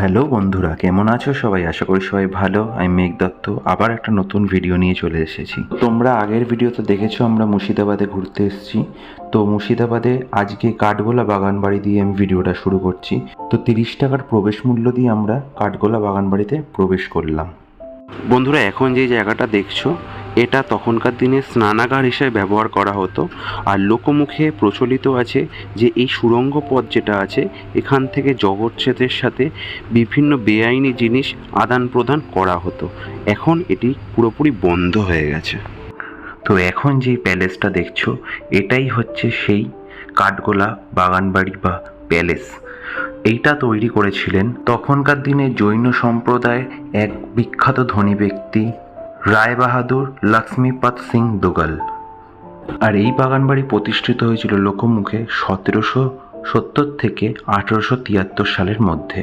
Hello বন্ধুরা, কেমন আছো সবাই? আশা করি সবাই ভালো। আমি মেঘ দত্ত, আবার একটা নতুন ভিডিও নিয়ে চলে এসেছি। তোমরা আগের ভিডিওতে দেখেছ আমরা মুর্শিদাবাদে ঘুরতে এসেছি। তো মুর্শিদাবাদে আজকে কাঠগোলা বাগান বাড়ি দিয়ে আমি ভিডিওটা শুরু করছি। তো তিরিশ টাকার প্রবেশ মূল্য দিয়ে আমরা কাঠগোলা বাগান বাড়িতে প্রবেশ করলাম। বন্ধুরা, এখন যে জায়গাটা দেখছ, এটা তখনকার দিনে স্নানাগার হিসেবে ব্যবহার করা হতো। আর লোকমুখে প্রচলিত আছে যে এই সুড়ঙ্গ পথ যেটা আছে, এখান থেকে জগৎসেতের সাথে বিভিন্ন বেআইনি জিনিস আদান প্রদান করা হতো। এখন এটি পুরোপুরি বন্ধ হয়ে গেছে। তো এখন যেই প্যালেসটা দেখছ, এটাই হচ্ছে সেই কাঠগোলা বাগানবাড়ি বা প্যালেস। এইটা তৈরি করেছিলেন তখনকার দিনে জৈন সম্প্রদায় এক বিখ্যাত ধনী ব্যক্তি রায় বাহাদুর লক্ষ্মীপাত সিং দোগাল। আর এই বাগানবাড়ি প্রতিষ্ঠিত হয়েছিল লোকমুখে সতেরোশো সত্তর থেকে আঠেরোশো তিয়াত্তর সালের মধ্যে।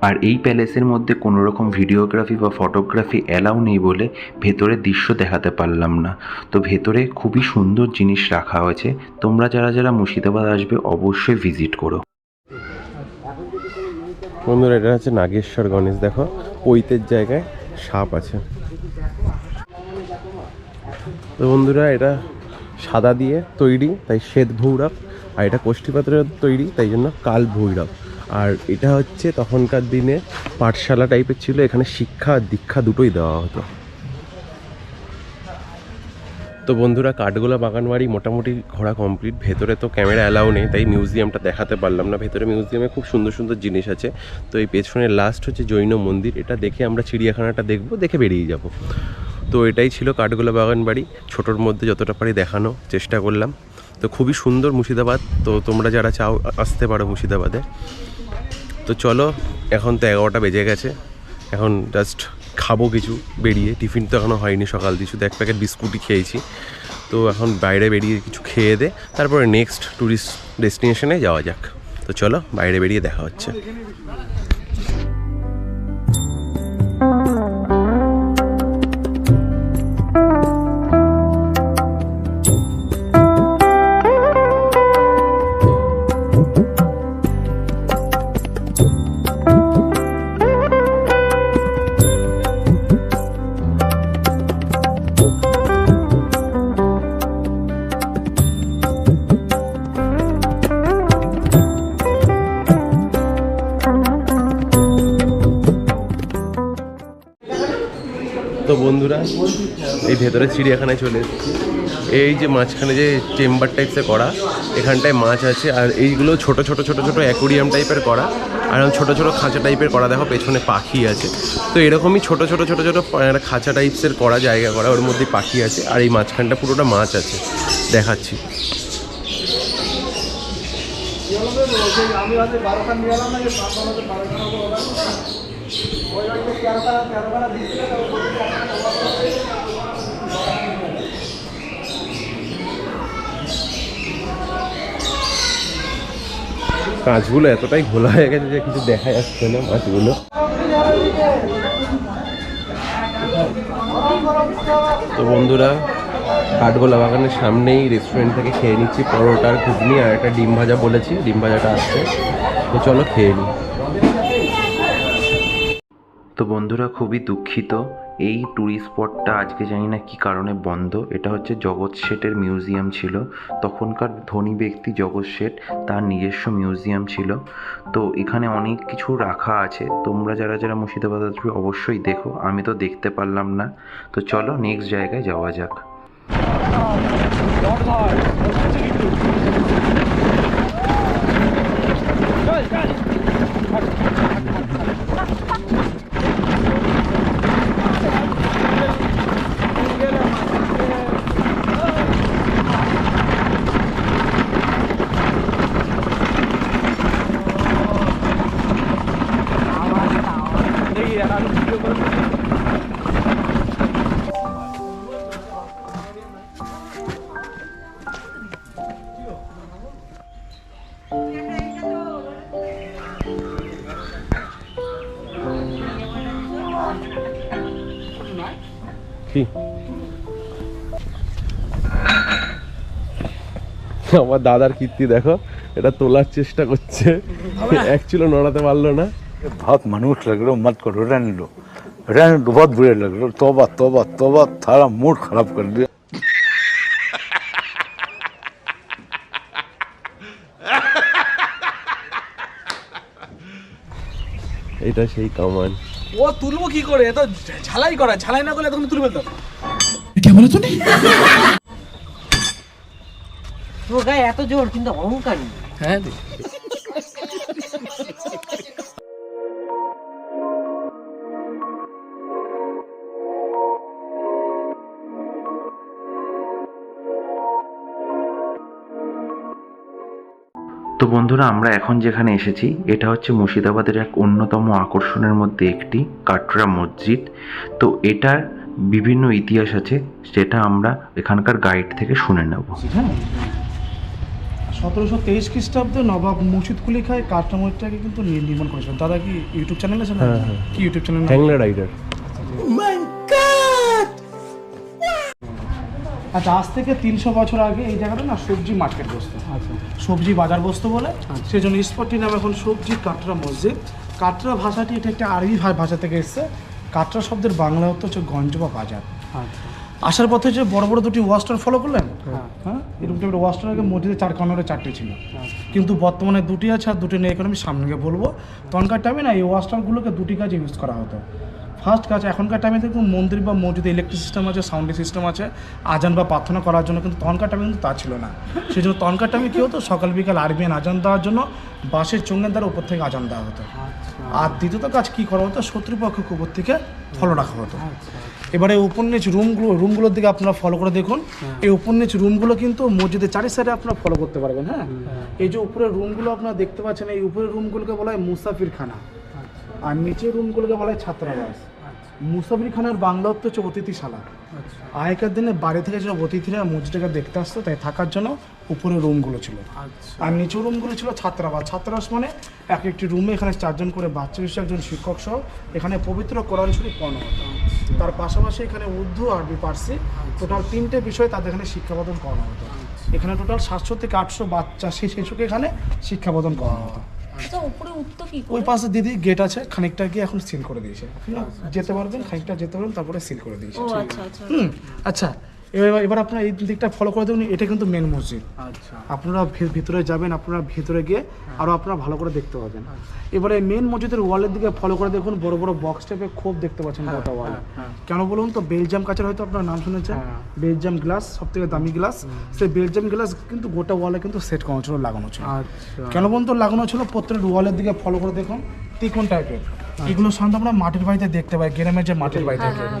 আর এই প্যালেসের মধ্যে কোনো রকম ভিডিওগ্রাফি বা ফটোগ্রাফি অ্যালাউ নেই বলে ভেতরের দৃশ্য দেখাতে পারলাম না। তো ভেতরে খুবই সুন্দর জিনিস রাখা হয়েছে। তোমরা যারা যারা মুর্শিদাবাদ আসবে অবশ্যই ভিজিট করো। বন্ধুরা, এটা হচ্ছে নাগেশ্বর গণেশ, দেখো, পৈতের জায়গায় সাপ আছে। তো বন্ধুরা, এটা সাদা দিয়ে তৈরি, তাই শ্বেত ভৈরব, আর এটা কোষ্ঠীপাত্রের তৈরি, তাই জন্য কাল ভৈরব। আর এটা হচ্ছে তখনকার দিনে পাঠশালা টাইপের ছিল, এখানে শিক্ষা দীক্ষা দুটোই দেওয়া হতো। তো বন্ধুরা কাঠগোলা বাগানবাড়ি মোটামুটি ঘোরা কমপ্লিট ভেতরে তো ক্যামেরা অ্যালাউ নেই, তাই মিউজিয়ামটা দেখাতে পারলাম না। ভেতরে মিউজিয়ামে খুব সুন্দর সুন্দর জিনিস আছে। তো এই পেছনে লাস্ট হচ্ছে জৈন মন্দির। এটা দেখে আমরা চিড়িয়াখানাটা দেখব, দেখে বেরিয়ে যাব। তো এটাই ছিল কাঠগোলা বাগানবাড়ি ছোটোর মধ্যে যতটা পারি দেখানো চেষ্টা করলাম। তো খুবই সুন্দর মুর্শিদাবাদ। তো তোমরা যারা চাও, আসতে পারো মুর্শিদাবাদে। তো চলো, এখন তো এগারোটা বেজে গেছে। এখন জাস্ট খাব কিছু, বেরিয়ে। টিফিন তো এখনও হয়নি সকাল দিয়ে, শুধু এক প্যাকেট বিস্কুটই খেয়েছি। তো এখন বাইরে বেরিয়ে কিছু খেয়ে দে, তারপরে নেক্সট ট্যুরিস্ট ডেস্টিনেশনে যাওয়া যাক। তো চলো, বাইরে বেরিয়ে দেখা হচ্ছে। তো বন্ধুরা, এই ভেতরে চিড়িয়াখানায় চলে এই যে মাঝখানে যে চেম্বার টাইপসে করা, এখানটায় মাছ আছে, আর এইগুলো ছোট ছোট ছোট ছোট অ্যাকোরিয়াম টাইপের করা, আর ছোট ছোট খাঁচা টাইপের করা, দেখো পেছনে পাখি আছে। তো এরকমই ছোট ছোট ছোট ছোট খাঁচা টাইপসের করা জায়গা করা, ওর মধ্যে পাখি আছে, আর এই মাঝখানটা পুরোটা মাছ আছে। দেখাচ্ছি। কাঁচগুলো এতটাই ঘোলা হয়ে গেছে যে কিছু দেখা যাচ্ছে না মাছগুলো। তো বন্ধুরা, কাঠগোলা বাগানের সামনেই রেস্টুরেন্ট থেকে খেয়ে নিচ্ছি পরোটার ঘুগনি আর একটা ডিম ভাজা বলেছি, ডিম ভাজাটা আসছে। তো চলো খেয়ে নিই তো বন্ধুরা খুবই দুঃখিত। এই ট্যুরিস্ট স্পটটা আজকে জানি না কী কারণে বন্ধ। এটা হচ্ছে জগৎ শেঠের মিউজিয়াম ছিল। তখনকার ধনী ব্যক্তি জগৎ শেঠ, তার নিজস্ব মিউজিয়াম ছিল। তো এখানে অনেক কিছু রাখা আছে। তোমরা যারা যারা মুর্শিদাবাদ আসবে অবশ্যই দেখো। আমি তো দেখতে পারলাম না। তো চলো নেক্সট জায়গায় যাওয়া যাক। আমার দাদার কীর্তি দেখো এটা তোলার চেষ্টা করছে। এক ছিল নড়াতে পারল না। ভাত মানুষ লাগল মত করো রেন লো। ভাত বহুত লাগল তবা তবা তবা তারা মুড খারাপ করে দিয়ে এটা সেই কামান। ও তুলবো কি করে? এত ঝালাই করা ঝালাই না করলে তখন তুলবে তো। কেমন তুমি তোর গায়ে এত জোর কিন্তু অহংকার। নেই। হ্যাঁ তো বন্ধুরা আমরা এখন যেখানে এসেছি এটা হচ্ছে মুর্শিদাবাদের এক অন্যতম আকর্ষণের মধ্যে একটি কাটরা মসজিদ। তো এটার বিভিন্ন ইতিহাস আছে যেটা আমরা এখানকার গাইড থেকে শুনে নেব। হ্যাঁ সতেরোশো তেইশ খ্রিস্টাব্দে নবাব মুর্শিদ কুলি খায় কাঠটা মসজিদটাকে কিন্তু নির্মাণ করেছিলেন। দাদা কি ইউটিউব চ্যানেল আছে না? হ্যাঁ, হ্যাঁ। কি ইউটিউব চ্যানেল হ্যাংলা রাইডার আচ্ছা আজ থেকে তিনশো বছর আগে এই জায়গাটা না সবজি মার্কেট বসতো। আচ্ছা। সবজি বাজার বসতো বলে। সেই জন্য স্পটটির নাম এখন সবজি কাটরা মসজিদ। কাটরা ভাষাটি এটা একটা আরবি ভাষা থেকে এসেছে। কাটরা শব্দের বাংলা অর্থ হচ্ছে গঞ্জ বা বাজার আসার পথে যে বড় বড় দুটি ওয়াস্টার ফলো করলেন? হ্যাঁ? এরকম টাইপের ওয়াস্টার আগে মসজিদে চার কর্নারে চারটে ছিল। কিন্তু বর্তমানে দুটি আছে আর দুটি নেই এখন আমি সামনে গিয়ে বলব। তখনকার টাইমে না এই ওয়াস্টারগুলোকে দুটি কাজ ইউজ করা হতো। ফার্স্ট কাজ এখনকার টাইমে দেখুন মন্দির বা মসজিদে ইলেকট্রিক সিস্টেম আছে সাউন্ড সিস্টেম আছে আজান বা প্রার্থনা করার জন্য কিন্তু তখনকার টাইমে কিন্তু তা ছিল না। সেই জন্য তখনকার টাইমে কী হতো? সকাল বিকাল আরবিয়ান আজান দেওয়ার জন্য বাঁশের চোঙের দ্বারা উপর থেকে আজান দেওয়া হতো। আর দ্বিতীয়ত কাজ কী করা হতো? শত্রুপক্ষকে উপর থেকে ফলো রাখা হতো। এবারে উপন্যাস রুমগুলো রুমগুলোর দিকে আপনারা ফলো করে দেখুন। এই উপন্যাস রুমগুলো কিন্তু মসজিদের চারি সাইডে আপনারা ফলো করতে পারবেন হ্যাঁ? এই যে উপরের রুমগুলো আপনারা দেখতে পাচ্ছেন এই উপরের রুমগুলোকে বলা হয় মুসাফির খানা। আর নিচের রুমগুলোকে বলা হয় ছাত্রাবাস। মুসাফির খানার বাংলা হচ্ছে অতিথিশালা। আগেকার দিনে বাড়ি থেকে যেসব অতিথিরা মসজিদটাকে দেখতে আসতো তাই থাকার জন্য উপরে রুমগুলো ছিল। আর নিচু রুমগুলো ছিল ছাত্রাবাস ছাত্রাবাস মানে এক একটি রুমে এখানে চারজন করে বাচ্চা হিসেবে একজন শিক্ষক সহ এখানে পবিত্র কোরআন শরীফ পড়ানো হতো তার পাশাপাশি এখানে উর্দু আরবি পার্সি টোটাল তিনটে বিষয় তাদের এখানে শিক্ষাপ্রদান করানো হতো। এখানে টোটাল সাতশো থেকে আটশো বাচ্চা সেই শিশুকে এখানে শিক্ষাপ্রদান করানো হতো। আচ্ছা উপরে উঠতো কি ওই পাশে দিদি গেট আছে খানিকটা গিয়ে এখন সিল করে দিয়েছে। যেতে পারবেন খানিকটা যেতে পারবেন তারপরে সিল করে দিয়েছে। আচ্ছা আচ্ছা। হুম আচ্ছা। এবার এবার আপনারা এই দিকটা ফলো করে দেখুন এটা কিন্তু মেন মসজিদ। আচ্ছা। আপনারা ভে- ভিতরে যাবেন আপনারা ভিতরে গিয়ে আরও আপনারা ভালো করে দেখতে পাবেন। এবারে মেন মসজিদের ওয়ালের দিকে ফলো করে দেখুন বড় বড় বক্স টাইপের খোপ দেখতে পাচ্ছেন গোটা ওয়াল কেন বলুন তো বেলজিয়াম কাচের হয়তো আপনার নাম শুনেছেন। বেলজিয়াম গ্লাস সব থেকে দামি গ্লাস সেই বেলজিয়াম গ্লাস কিন্তু গোটা ওয়ালে কিন্তু সেট করানো ছিল লাগানো ছিল। আচ্ছা। কেন বলুন তো লাগানো ছিল প্রত্যেকটা ওয়ালের দিকে ফলো করে দেখুন তিকোন টাইপের এগুলো সাধারণত আমরা মাটির বাড়িতে দেখতে পাই গ্রামের যে মাটির বাড়ি থাকে হ্যাঁ,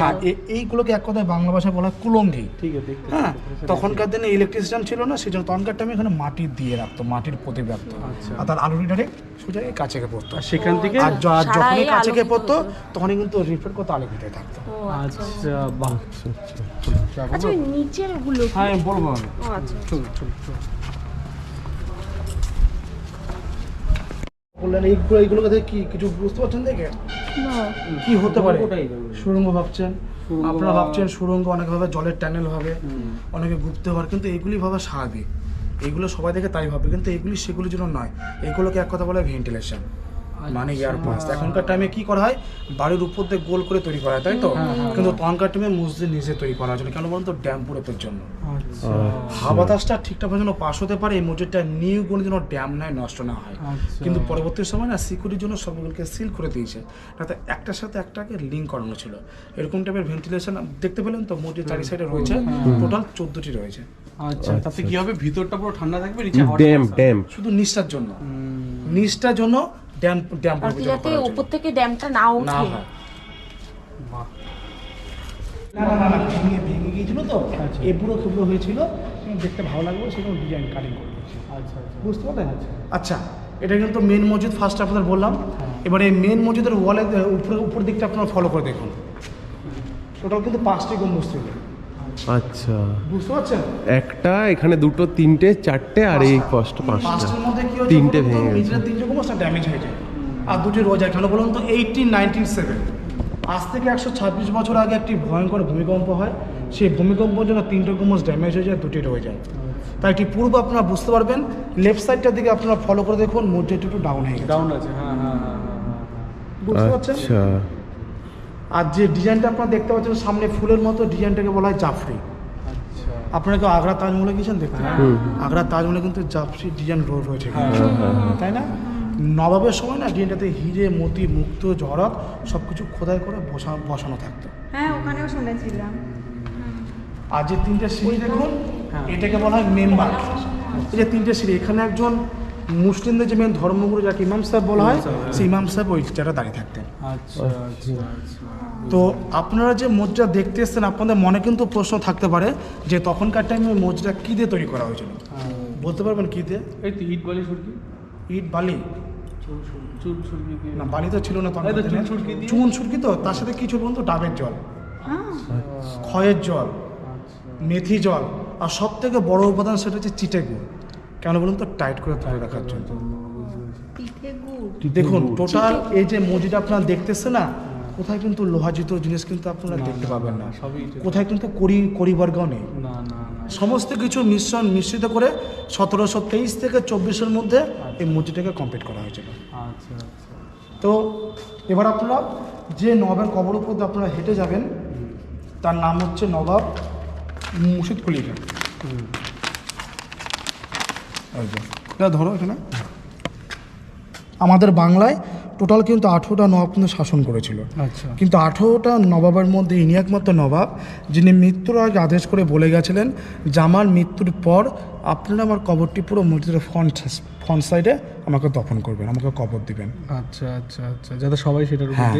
হ্যাঁ, এ- এইগুলোকে এক কথায় বাংলা ভাষায় বলা কুলঙ্গি? ঠিক আছে দেখতে হ্যাঁ তখনকার দিনে ইলেকট্রিসিয়ান ছিল না সেই জন্য তখনকার টাইমে এখানে মাটি দিয়ে রাখতো মাটির প্রদীপ রাখতো। আর তার আলুটি ডাইরেক্ট সোজা এই কাছে গিয়ে পড়তো। সেখান থেকে? আর যখনই কাছে গিয়ে পড়তো তখনই কিন্তু রিফ্লেক্ট করতে আলো ভিতরে থাকতো। আচ্ছা। আচ্ছা বাহ আচ্ছা নিচেরগুলো হ্যাঁ বলব ও আচ্ছা চল চল। বললেন এইগুলো কি কিছু বুঝতে পারছেন দেখে? না। কি হতে পারে? ভাবছেন। আপনারা ভাবছেন সুড়ঙ্গ অনেকভাবে জলের ট্যানেল হবে অনেকে গুপ্ত কিন্তু এগুলি ভাবে স্বাভাবিক। এগুলো সবাই দেখে তাই ভাবে কিন্তু এগুলি সেগুলির জন্য নয়। এগুলোকে এক কথা বলে ভেন্টিলেশন মানে এয়ার পাস এখনকার টাইমে কি করা হয়? বাড়ির উপর দিয়ে গোল করে তৈরি করা হয় তাই তো? কিন্তু তখনকার টাইমে মসজিদ নিজে তৈরি করা হয়েছিল কেন বলুন তো? ড্যাম পুরোতের জন্য। আচ্ছা। হাওয়া বাতাসটা ঠিকঠাক যেন পাস হতে পারে এই মসজিদটা নিউ কোনো যেন ড্যাম নয় নষ্ট না হয়। আচ্ছা। কিন্তু পরবর্তী সময় না সিকিউরিটির জন্য সবগুলোকে সিল করে দিয়েছে। তাতে একটার সাথে একটাকে লিঙ্ক করানো ছিল। এরকম টাইপের ভেন্টিলেশন দেখতে পেলেন তো মসজিদ চারি সাইডে রয়েছে। টোটাল চোদ্দটি রয়েছে। আচ্ছা। তাতে কি হবে? ভিতরটা পুরো ঠান্ডা থাকবে নিচে ড্যাম ড্যাম। শুধু নিচটার জন্য। নিচটার জন্য ড্যাম ড্যাম আর যাতে উপর থেকে ড্যামটা না ওঠে। হয়। না না না না ভেঙে ভেঙে গিয়েছিল তো। এ পুরো ক্ষুদ্র হয়েছিল। দেখতে ভালো লাগবে সেরকম ডিজাইন কাটিং করে আচ্ছা আচ্ছা। বুঝতে পারলেন? আচ্ছা। এটা কিন্তু মেন মসজিদ ফার্স্ট আপনাদের বললাম। এবার এই মেন মসজিদের ওয়ালে উপরে উপর দিকটা আপনারা ফলো করে দেখুন। টোটাল কিন্তু পাঁচটি গম্বুজ ছিল। আচ্ছা। বুঝতে পারছেন? একটা এখানে দুটো তিনটে চারটে আর এই পাঁচটা। পাঁচটা। পাঁচটার মধ্যে তিনটে ভেঙে গেছে। গম্বুজটা ড্যামেজ হয়ে যায়। আর দুটি রোজা কেন বলুন তো? এইটিন নাইনটিন সেভেন আজ থেকে একশো ছাব্বিশ বছর আগে একটি ভয়ঙ্কর ভূমিকম্প হয়। সেই ভূমিকম্পের জন্য তিনটে গম্বুজ ড্যামেজ হয়ে যায় দুটি রয়ে যায়। তাই এটি পূর্ব আপনারা বুঝতে পারবেন। লেফট সাইডটার দিকে আপনারা ফলো করে দেখুন মসজিদটা একটু ডাউন হয়ে গেছে। ডাউন আছে হ্যাঁ হ্যাঁ হ্যাঁ হ্যাঁ বুঝতে পারছেন? আচ্ছা। আর যে ডিজাইনটা আপনারা দেখতে পাচ্ছেন সামনে ফুলের মতো ডিজাইনটাকে বলা হয় জাফরি। আপনারা কেউ আগ্রা তাজমহলে গেছেন দেখতে? আগ্রা তাজমহলে কিন্তু জাফরি ডিজাইন রোড রয়েছে তাই না? নবাবের সময় না ডিজাইনটাতে হিরে মতি মুক্ত জহরত সব কিছু খোদাই করে বসা বসানো থাকতো। হ্যাঁ ওখানেও শুনেছিলাম। আর যে তিনটে সিঁড়ি দেখুন এটাকে বলা হয় মেম্বার। এই যে তিনটে সিঁড়ি এখানে একজন মুসলিমদের যে মেন ধর্মগুরু যাকে ইমাম সাহেব বলা হয় সেই ইমাম সাহেব ওই জায়গাটা দাঁড়িয়ে থাকতেন। আচ্ছা আচ্ছা আচ্ছা। তো আপনারা যে মসজিদটা দেখতে এসছেন আপনাদের মনে কিন্তু প্রশ্ন থাকতে পারে যে তখনকার টাইমে ওই মসজিদটা কী দিয়ে তৈরি করা হয়েছিল? বলতে পারবেন কী দিয়ে? এই তো ইট বালি সুরকি। ইট বালি। সুরকি না বালি তো ছিল না তো চুন সুরকি? চুন তো তার সাথে কিছু বলুন তো ডাবের জল। ক্ষয়ের জল। মেথি জল। আর সব থেকে বড় উপাদান সেটা হচ্ছে চিটে গুড়। কেন বলুন তো? টাইট করে ধরে রাখার জন্য। দেখুন টোটাল এই যে মসজিদ আপনারা দেখতেছে না কোথায় কিন্তু লোহাজিত জিনিস কিন্তু আপনারা দেখতে পাবেন না। কোথায় কিন্তু করি করিবর্গও নেই। না না সমস্ত কিছু মিশ্রণ মিশ্রিত করে সতেরোশো তেইশ থেকে চব্বিশের মধ্যে এই মসজিদটাকে কমপ্লিট করা হয়েছিল। আচ্ছা আচ্ছা। তো এবার আপনারা যে নবাবের কবর উপর আপনারা হেঁটে যাবেন তার নাম হচ্ছে নবাব মুর্শিদ কুলি খান এই যে, এটা ধরো এখানে। আমাদের বাংলায় টোটাল কিন্তু আঠেরোটা নবাব কিন্তু শাসন করেছিল। আচ্ছা। কিন্তু আঠেরোটা নবাবের মধ্যে ইনি একমাত্র নবাব যিনি মৃত্যুর আগে আদেশ করে বলে গেছিলেন যে আমার মৃত্যুর পর আপনারা আমার কবরটি পুরো মসজিদের ফ্রন্ট ফ্রন্ট সাইডে আমাকে দফন করবেন আমাকে কবর দিবেন। আচ্ছা আচ্ছা আচ্ছা যাতে সবাই সেটার হ্যাঁ।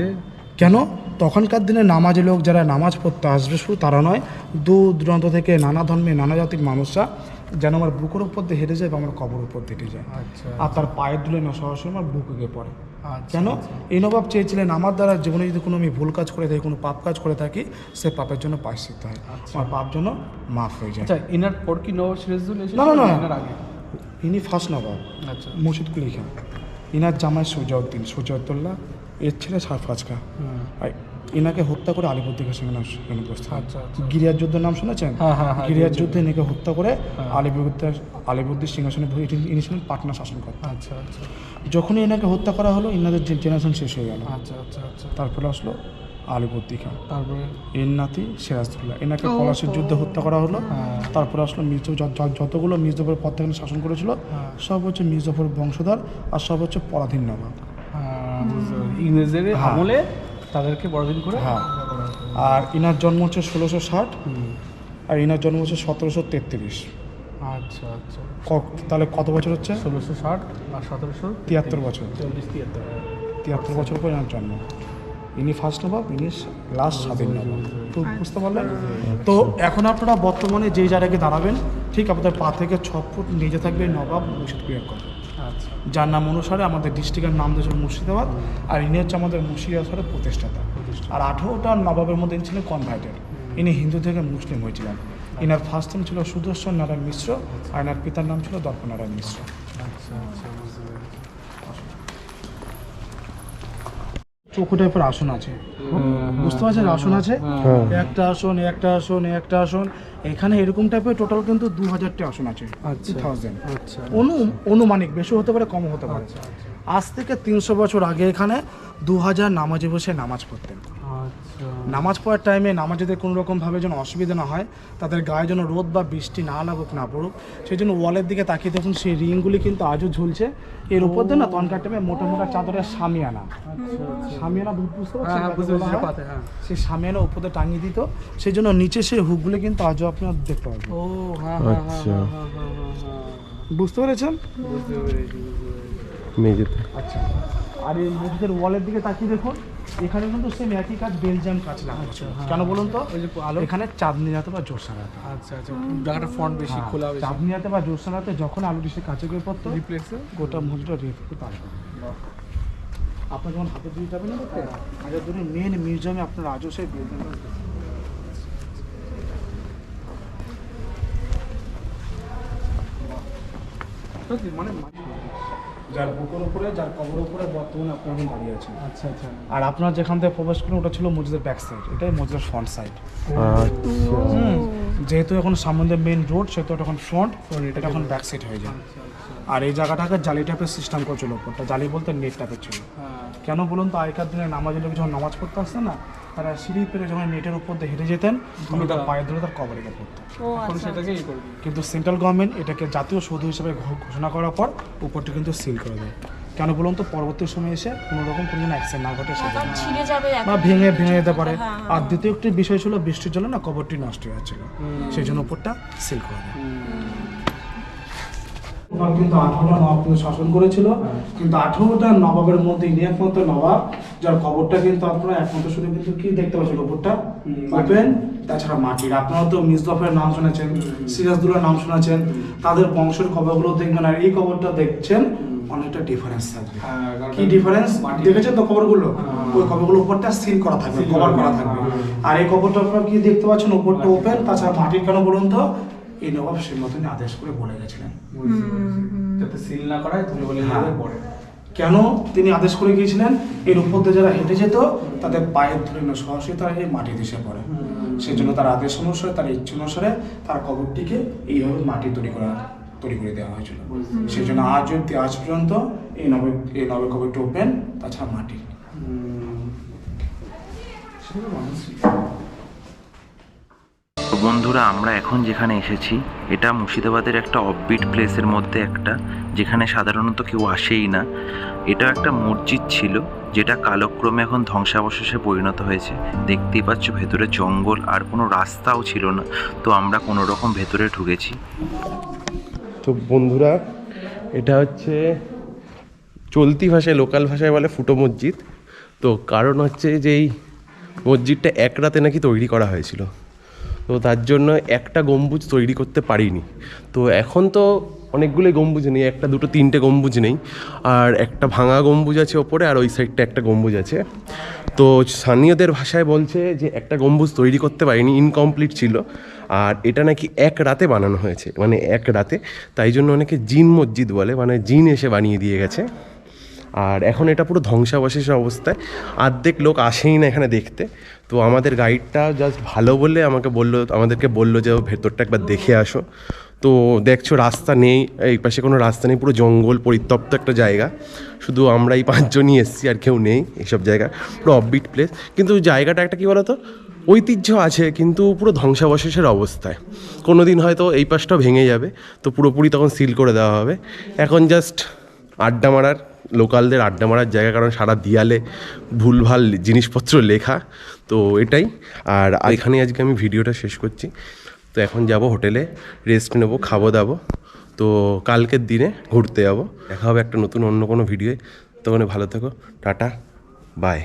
কেন? তখনকার দিনে নামাজি লোক যারা নামাজ পড়তে আসবে শুধু তারা নয় দূর দূরান্ত থেকে নানা ধর্মে নানা জাতির মানুষরা যেন আমার বুকের উপর দিয়ে হেঁটে যায় বা আমার কবর উপর দিয়ে হেঁটে যায়। আচ্ছা। আর তার পায়ের দুলে না সরাসরি আমার বুকে গিয়ে পড়ে। কেন? এই নবাব চেয়েছিলেন আমার দ্বারা জীবনে যদি কোনো আমি ভুল কাজ করে থাকি কোনো পাপ কাজ করে থাকি সে পাপের জন্য পায়সিত হয়। আমার পাপ জন্য মাফ হয়ে যায়। আচ্ছা এনার পর কি নবাব সিরাজুল না, না, না। আগে? ইনি ফার্স্ট নবাব। আচ্ছা। মুর্শিদ কুলি খান ইনার জামাই সুজাউদ্দিন সুজাউদ্দোল্লা এর ছেলে সারফাজ খান। আর ইনাকে হত্যা করে আলিবুদ্দিনের সঙ্গে নাম সেখানে আচ্ছা আচ্ছা। গিরিয়ার যুদ্ধের নাম শুনেছেন? হ্যাঁ, হ্যাঁ, হ্যাঁ, গিরিয়ার যুদ্ধে ইনাকে হত্যা করে আলিবুদ্দিন আলিবুদ্দিন সিংহাসনে বসে ইনি- ছিলেন পাটনা শাসন করতেন আচ্ছা আচ্ছা। যখনই এনাকে হত্যা করা হলো ইনাদের জেনারেশন শেষ হয়ে গেল। আচ্ছা আচ্ছা আচ্ছা। তারপরে আসলো আলিবুদ্দি খান তারপরে? এর নাতি সিরাজদুল্লাহ এনাকে পলাশির যুদ্ধে হত্যা করা হলো। তারপরে আসলো মির্জা যতগুলো মির্জাফরের পর থেকে শাসন করেছিল। সব হচ্ছে মির্জাফর বংশধর আর সব হচ্ছে পরাধীন নবাব ইংরেজদের। আমলে তাদেরকে বড়দিন করে। হ্যাঁ। আর ইনার জন্ম হচ্ছে ষোলোশো ষাট আর ইনার জন্ম হচ্ছে সতেরোশো তেত্রিশ। আচ্ছা আচ্ছা। তাহলে কত বছর হচ্ছে? ষোলোশো ষাট আর সতেরোশো তিয়াত্তর বছর। চল্লিশ তিয়াত্তর। তিয়াত্তর বছর পর এনার জন্ম। ইনি ফার্স্ট নবাব ইনি লাস্ট স্বাধীন নবাব। তো বুঝতে পারলেন? তো এখন আপনারা বর্তমানে যেই জায়গায় দাঁড়াবেন ঠিক আপনাদের পা থেকে ছ ফুট নিচে থাকবে নবাব মুর্শিদ আচ্ছা যার নাম অনুসারে আমাদের ডিস্ট্রিক্টের নাম দিয়েছিল মুর্শিদাবাদ আর ইনি হচ্ছে আমাদের মুর্শিদাবাদের প্রতিষ্ঠাতা। আর আঠেরোটা নবাবের মধ্যে ছিলেন কনভার্টেড ইনি হিন্দু থেকে মুসলিম হয়েছিলেন। ইনার ফার্স্ট নাম ছিল সুদর্শন নারায়ণ মিশ্র আর এনার পিতার নাম ছিল দর্প নারায়ণ মিশ্র। আচ্ছা আচ্ছা। চৌকো টাইপের আসন আছে। বুঝতে পারছেন? আসন আছে। একটা আসন একটা আসন একটা আসন। এখানে এরকম টাইপের টোটাল কিন্তু দু হাজারটি আসন আছে। থাউজেন্ড আচ্ছা। অনু অনুমানিক বেশি হতে পারে কম হতে পারে। আজ থেকে তিনশো বছর আগে এখানে দু হাজার নামাজে বসে নামাজ পড়তেন। আচ্ছা নামাজ পড়ার টাইমে নামাজেদের কোনো রকমভাবে যেন অসুবিধা না হয় তাদের গায়ে যেন রোদ বা বৃষ্টি না লাগুক না পড়ুক। সেই জন্য ওয়ালের দিকে তাকিয়ে দেখুন সেই রিংগুলি কিন্তু আজও ঝুলছে। এর উপর দিয়ে না তনকার টাইমে মোটা মোটা চাদরের সামিয়ানা। সামিয়ানা বুঝতে পারছেন হ্যাঁ, হ্যাঁ। সেই সামিয়ানা উপরে টাঙিয়ে দিত। সেই জন্য নিচে সেই হুকগুলি কিন্তু আজও আপনারা দেখতে পাবেন। ও হ্যাঁ হ্যাঁ হ্যাঁ আচ্ছা। বুঝতে পেরেছেন? বুঝতে পেরেছি বুঝতে পেরেছি। মেঝেতে আচ্ছা। আর এই মসজিদের ওয়ালের দিকে তাকিয়ে দেখুন। এখানে কিন্তু সেম একই কাজ বেলজিয়াম কাজ লাগা হচ্ছে। কেন বলুন তো? ওই যে আলো এখানে চাঁদনি রাতে বা জোরসা রাতে আচ্ছা আচ্ছা। জায়গাটা ফ্রন্ট বেশি খোলা বেশি চাঁদনি রাতে বা জোরসা রাতে যখন আলু ডিসে কাছে করে পড়তো রিপ্লেক্সে গোটা রেপ করতে আসবে আপনার যখন হাতে দিয়ে যাবেন না হাজার ধরে মেন মিউজিয়ামে আপনার আজও সেই বেলজিয়াম মানে যার বুকের উপরে যার কবর উপরে বর্তমানে আপনি এখন দাঁড়িয়ে আছেন আচ্ছা আচ্ছা। আর আপনার যেখান থেকে প্রবেশ করেন ওটা ছিল মসজিদের ব্যাক সাইড এটাই মসজিদের ফ্রন্ট সাইড আচ্ছা। যেহেতু এখন সামনে মেন রোড সেহেতু এটা এখন ফ্রন্ট এটা এখন ব্যাক সাইড হয়ে যায়। আর এই জায়গাটাকে জালি টাইপের সিস্টেম করেছিল ওপরটা। জালি বলতে নেট টাইপের ছিল। হ্যাঁ। কেন বলুন তো? আগেকার দিনে নামাজের লোক যখন নামাজ পড়তে আসতো না তারা সিঁড়ি পেরে যখন নেটের উপর দিয়ে হেঁটে যেতেন তখন তার পায়ের ধরে তার কবরে গিয়ে পড়তো। এখন আচ্ছা। সেটাকে ই করবি কিন্তু সেন্ট্রাল গভর্নমেন্ট এটাকে জাতীয় সৌধ হিসেবে ঘোষণা করার পর উপরটি কিন্তু সিল করে দেয়। কেন বলুন তো? পরবর্তী সময় এসে কোনো রকম কোনো অ্যাক্সিডেন্ট না ঘটে যাবে বা ভেঙে ভেঙে যেতে পারে। হ্যাঁ, আর দ্বিতীয় একটি বিষয় ছিল বৃষ্টির জন্য না কবরটি নষ্ট হয়ে যাচ্ছিল সেই জন্য উপরটা সিল করে দেয়। ওনার কিন্তু আঠারোটা নবাব কিন্তু শাসন করেছিল। কিন্তু আঠারোটা নবাবের মধ্যে ইনি একমাত্র নবাব যার কবরটা কিন্তু আপনারা একমাত্র শুধু কিন্তু কি দেখতে পাচ্ছেন উপরটা ওপেন তাছাড়া মাটির আপনারা তো মিসদফের নাম শুনেছেন সিরাজদুল্লার নাম শুনেছেন। তাদের বংশের কবরগুলো দেখবেন আর এই কবরটা দেখছেন অনেকটা ডিফারেন্স থাকবে। হ্যাঁ, কি ডিফারেন্স দেখেছেন তো কবরগুলো? হ্যাঁ। ওই কবরগুলো উপরটা সিল করা থাকবে কভার করা থাকবে আর এই কবরটা আপনারা কি দেখতে পাচ্ছেন? উপরটা ওপেন তাছাড়া মাটির কেন বলুন তো? এই নবাব সেই মতনই আদেশ করে বলে গেছিলেন। যাতে সিল না করায় ধুলো বলে হ্যাঁ। পড়ে কেন তিনি আদেশ করে গিয়েছিলেন? এর উপর দিয়ে যারা হেঁটে যেত তাদের পায়ের ধরে না সরাসরি তারা এই মাটি দেশে পড়ে। সেই জন্য তার আদেশ অনুসারে তার ইচ্ছে অনুসারে তার কবরটিকে এইভাবে মাটি তৈরি করা তৈরি করে দেওয়া হয়েছিল। সেই জন্য আজ অব্দি আজ পর্যন্ত এই নবে এই নবে কবরটি ওপেন তাছাড়া মাটি। তো বন্ধুরা, আমরা এখন যেখানে এসেছি, এটা মুর্শিদাবাদের একটা অফবিট প্লেসের মধ্যে একটা, যেখানে সাধারণত কেউ আসেই না। এটা একটা মসজিদ ছিল, যেটা কালক্রমে এখন ধ্বংসাবশেষে পরিণত হয়েছে। দেখতেই পাচ্ছ, ভেতরে জঙ্গল আর কোনো রাস্তাও ছিল না। তো আমরা কোনো রকম ভেতরে ঢুকেছি। তো বন্ধুরা, এটা হচ্ছে চলতি ভাষায় লোকাল ভাষায় বলে ফুটো মসজিদ। তো কারণ হচ্ছে যে এই মসজিদটা এক রাতে নাকি তৈরি করা হয়েছিল। তো তার জন্য একটা গম্বুজ তৈরি করতে পারিনি। তো এখন তো অনেকগুলোই গম্বুজ নেই, একটা দুটো তিনটে গম্বুজ নেই, আর একটা ভাঙা গম্বুজ আছে ওপরে, আর ওই সাইডটা একটা গম্বুজ আছে। তো স্থানীয়দের ভাষায় বলছে যে একটা গম্বুজ তৈরি করতে পারিনি ইনকমপ্লিট ছিল, আর এটা নাকি এক রাতে বানানো হয়েছে মানে এক রাতে। তাই জন্য অনেকে জিন মসজিদ বলে মানে জিন এসে বানিয়ে দিয়ে গেছে। আর এখন এটা পুরো ধ্বংসাবশেষ অবস্থায়। অর্ধেক লোক আসেই না এখানে দেখতে। তো আমাদের গাইডটা জাস্ট ভালো বলে আমাকে বলল, আমাদেরকে বলল যে ভেতরটা একবার দেখে আসো। তো দেখছ রাস্তা নেই, এই পাশে কোনো রাস্তা নেই, পুরো জঙ্গল, পরিত্যক্ত একটা জায়গা। শুধু আমরা এই পাঁচজনই এসছি, আর কেউ নেই এইসব জায়গা। পুরো অফবিট প্লেস কিন্তু জায়গাটা একটা কী বলতো? ঐতিহ্য আছে, কিন্তু পুরো ধ্বংসাবশেষের অবস্থায়। কোনো দিন হয়তো এই পাশটা ভেঙে যাবে, তো পুরোপুরি তখন সিল করে দেওয়া হবে। এখন জাস্ট আড্ডা মারার লোকালদের আড্ডা মারার জায়গা, কারণ সারা দিয়ালে ভুলভাল জিনিসপত্র লেখা। তো এটাই। আর এখানে আজকে আমি ভিডিওটা শেষ করছি। তো এখন যাব হোটেলে রেস্ট নেব, খাব দাবো। তো কালকের দিনে ঘুরতে যাব। দেখা হবে একটা নতুন অন্য কোনো ভিডিও তখন ভালো থেকো। টাটা। বাই।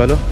তো চলো